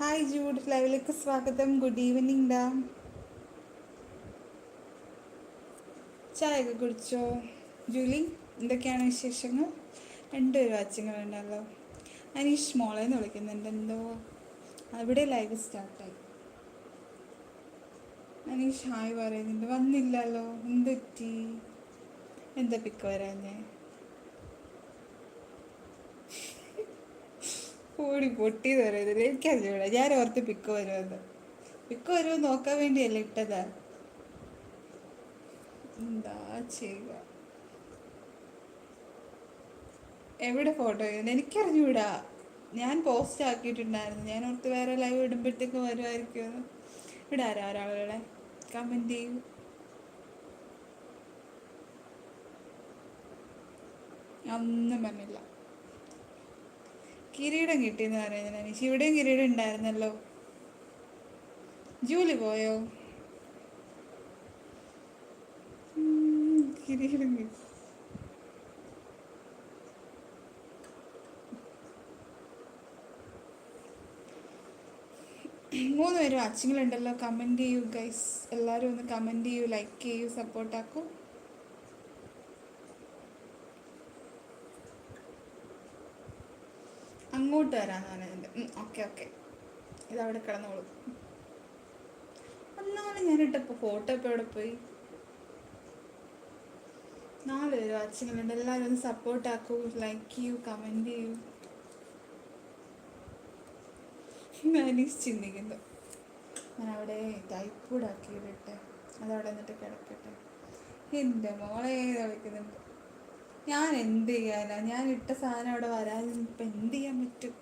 Hi Jude ലൈവിലേക്ക് സ്വാഗതം. Good evening ഡാ. ചായ കുടിച്ചോ? ജൂലി എന്തൊക്കെയാണ് വിശേഷങ്ങൾ? രണ്ടുപേരും വാച്ചിങ്ങളുണ്ടല്ലോ അനീഷ് മോളെ എന്ന് വിളിക്കുന്നുണ്ട്. എന്തോ? അവിടെ ലൈവ് സ്റ്റാർട്ടായി അനീഷ് ഹായ് പറയുന്നുണ്ട്. വന്നില്ലല്ലോ. എന്തെറ്റി എന്താ പിക്ക് വരാഞ്ഞേ? ഓടി പൊട്ടി പറയുന്നത് എനിക്കറിയൂട ഞാൻ ഓർത്ത് പിക്ക് വരുമെന്ന്. പിക്ക് വരുമോ നോക്കാൻ വേണ്ടിയല്ല ഇട്ടതാ? എന്താ ചെയ്യുക? എവിടെ ഫോട്ടോ എനിക്കറിഞ്ഞൂടാ. ഞാൻ പോസ്റ്റ് ആക്കിയിട്ടുണ്ടായിരുന്നു. ഞാൻ ഓർത്ത് വേറെ ലൈവ് ഇടുമ്പോഴത്തേക്ക് വരുമായിരിക്കുമെന്ന്. ഇവിടെ ആരാ? ഒരാളുകളെ കമന്റ് ചെയ്യും. ഒന്നും പറഞ്ഞില്ല കിരീടം കിട്ടിയെന്ന് പറയുന്നത് അനീഷ് ഇവിടെയും കിരീടം ഉണ്ടായിരുന്നല്ലോ. ജൂലി പോയോ? കിരീടം കിട്ടി. മൂന്ന് പേരും അച്ചിങ്ങളുണ്ടല്ലോ കമന്റ് ചെയ്യൂ ഗൈസ് എല്ലാവരും ഒന്ന് കമന്റ് ചെയ്യൂ ലൈക്ക് ചെയ്യൂ സപ്പോർട്ടാക്കൂ അങ്ങോട്ട് വരാന്ന് പറഞ്ഞത് ഓക്കെ ഓക്കെ. ഇതവിടെ കിടന്നോളൂ. ഒന്നാമത് ഞാനിട്ടപ്പോൾ ഫോട്ടോ ഇപ്പോൾ എവിടെ പോയി? നാല് പേര് വാച്ചിങ്ങളുണ്ട് എല്ലാവരും ഒന്ന് സപ്പോർട്ടാക്കൂ ലൈക്ക് ചെയ്യൂ കമന്റ് ചെയ്യൂ. അനീസ് ചിന്തിക്കുന്നു. ഞാൻ അവിടെ ടൈപ്പൂടാക്കിയിട്ടെ അതവിടെ എന്നിട്ട് കിടക്കട്ടെ. എന്റെ മോളെ കളിക്കുന്നുണ്ട് ഞാൻ എന്ത് ചെയ്യാനാ? ഞാൻ ഇട്ട സാധനം അവിടെ ഇപ്പം എന്ത് ചെയ്യാൻ പറ്റും?